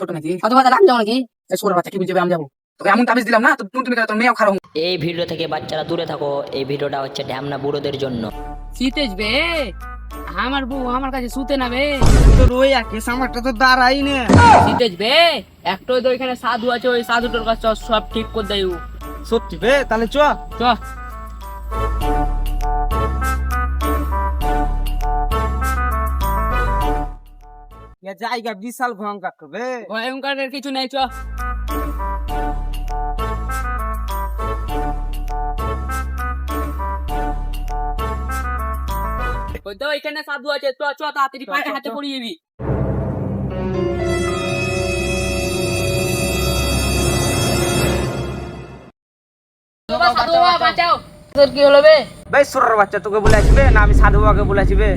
ছোট নাকি? যাও নাকি? এই ছোট বাচ্চা কি বুঝবে আমি যাব? তোকে এমন তাবিজ দিলাম না তো টুনটুনি তোর মেয়েও খারাপ এই ভিডিও থেকে বাচ্চারা দূরে থাকো এই ভিডিওটা হচ্ছে ঢ্যামনা বুড়োদের জন্য। বে আমার বউ আমার কাছে শুতে না বে। একে সামারটা তো দাঁড়াই না। শীতেজ বে একটাই তো এখানে সাধু আছে ওই সাধুটার কাছে চ, সব ঠিক করে দেয় সত্যি বে তাহলে চ। চ। এ জায়গা বিশাল ভয়ঙ্কর তো বে। ভয়ঙ্করের কিছু নেই চ। ওই তো এখানে সাধু আছে চ চ তাড়াতাড়ি পায়ে হাতে পড়িয়ে তোর কি হলো বে? বে সুরের বাচ্চা তোকে বলে আসবে না আমি সাধু বাবাকে বলে আসবে।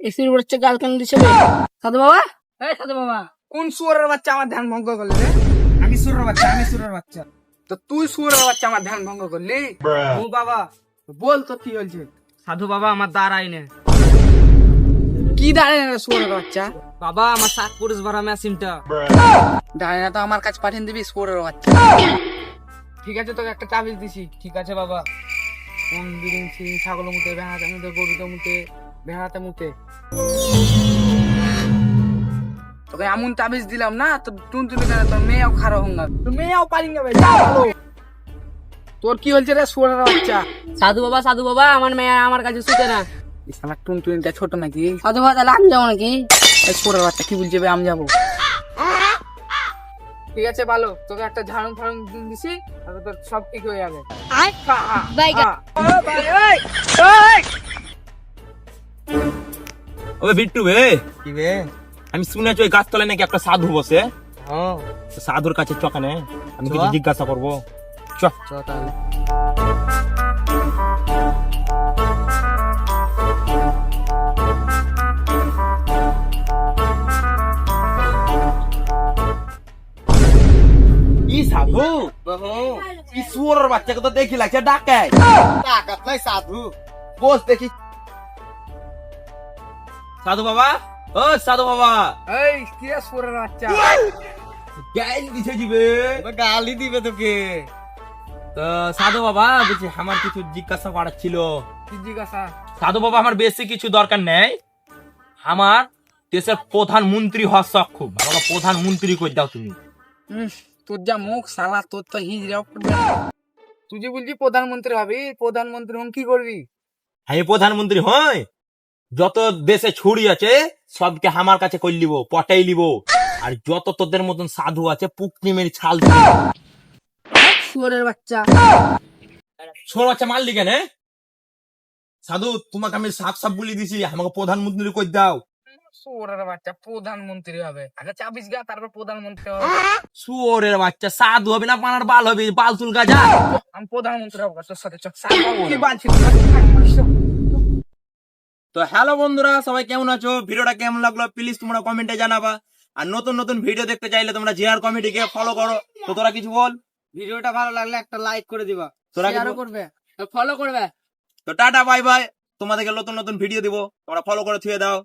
এসির বলছে গাল কেন দিছে বে? সাধু বাবা? এই সাধু বাবা কোন সুরের বাচ্চা আমার ধ্যান ভঙ্গ করলে? রে আমি সুরের বাচ্চা আমি সুরের বাচ্চা। তো তুই সুরের বাচ্চা আমার ধ্যান ভঙ্গ করলি? ও বাবা বল তো কি হয়েছে? সাধু বাবা আমার দাঁড়াই না। কি দাঁড়ায় না সুরের বাচ্চা? বাবা আমার সাত পুরুষ ভরা মেশিনটা। দাঁড়ায় না তো আমার কাছে পাঠিয়ে দিবি সুরের বাচ্চা। ঠিক আছে তোকে একটা তাবিজ দিছি। ঠিক আছে বাবা। কোন ছাগল মুতে ভেড়াতে মুতে গরুতে মুতে ভেড়াতে মুতে তোকে এমন তাবিজ দিলাম না তো টুনটুনি কেন তোর মেয়েও খারাপ হোক না? তোর মেয়েও পারি যাবে যা। ভালো। তোর কি হয়েছে রে সুরের বাচ্চা সাধু বাবা সাধু বাবা আমার মেয়ে আমার কাছে শুতে না। ইস, আমার টুনটুনিটা ছোট নাকি? সাধু বাবা তাহলে আমি যাব নাকি? এই সুরের বাচ্চা কি বলছে আমি যাব। ঠিক আছে ভালো। তোকে একটা ঝাড়ু ফাড়ু দিছি তাহলে তোর সব ঠিক হয়ে যাবে। ওবে বিট্টু বে। কি বে? আমি শুনেছি ওই গাছতলায় নাকি একটা সাধু বসে। হ্যাঁ। তো সাধুর কাছে চকানে আমি চ। কিছু জিজ্ঞাসা করব। চ। চ তাহলে। ই সাধু? ই সুরের বাচ্চাকে তো দেখি লাগছে ডাকে। টাকাত নাই সাধু। বস দেখি। সাধু বাবা? ও সাধু বাবা। এই কি রে সুরের বাচ্চা। গাইল দিছে জিবে। গালি দিবে তোকে। তো সাধু বাবা বলছি আমার কিছু জিজ্ঞাসা করার ছিল। কি জিজ্ঞাসা? সাধু বাবা আমার বেশি কিছু দরকার নেই। আমার দেশের প্রধানমন্ত্রী হওয়ার শখ খুব। প্রধানমন্ত্রী করে দাও তুমি। তোর যা মুখ সালা তোর তো পড়বে তুই যে বলছি প্রধানমন্ত্রী হবি প্রধানমন্ত্রী হন কি করবি? আমি প্রধানমন্ত্রী হই। যত দেশে ছুরি আছে সবকে আমার কাছে কই লিব পটাই লিব। আর যত তোদের মতন সাধু আছে পুকনি মেরে ছাল শুয়োরের বাচ্চা। ছোট বাচ্চা মারলি কেন এ? সাধু তোমাকে আমি সাপ সাপ বলি দিছি আমাকে প্রধানমন্ত্রী কই দাও। সুরের বাচ্চা প্রধানমন্ত্রী হবে। আগে চাবিশ গা তারপর প্রধানমন্ত্রী হবে। শুয়োরের বাচ্চা সাধু হবে না পানার বাল হবে বাল তুল গাজা। আমি প্রধানমন্ত্রী হব তোর সাথে চল। কি বাঁচি তো হ্যালো বন্ধুরা সবাই কেমন আছো? ভিডিওটা কেমন লাগল প্লিজ তোমরা কমেন্টে জানাবা। আর নতুন নতুন ভিডিও দেখতে চাইলে তোমরা জিআর কমেডিকে ফলো করো। তো তোরা কিছু বল? ভিডিওটা ভালো লাগলে একটা লাইক করে দিবা। তোরা কি করবে। ফলো করবে। তো টাটা বাই বাই তোমাদেরকে নতুন নতুন ভিডিও দিব। তোমরা ফলো করে থুয়ে দাও।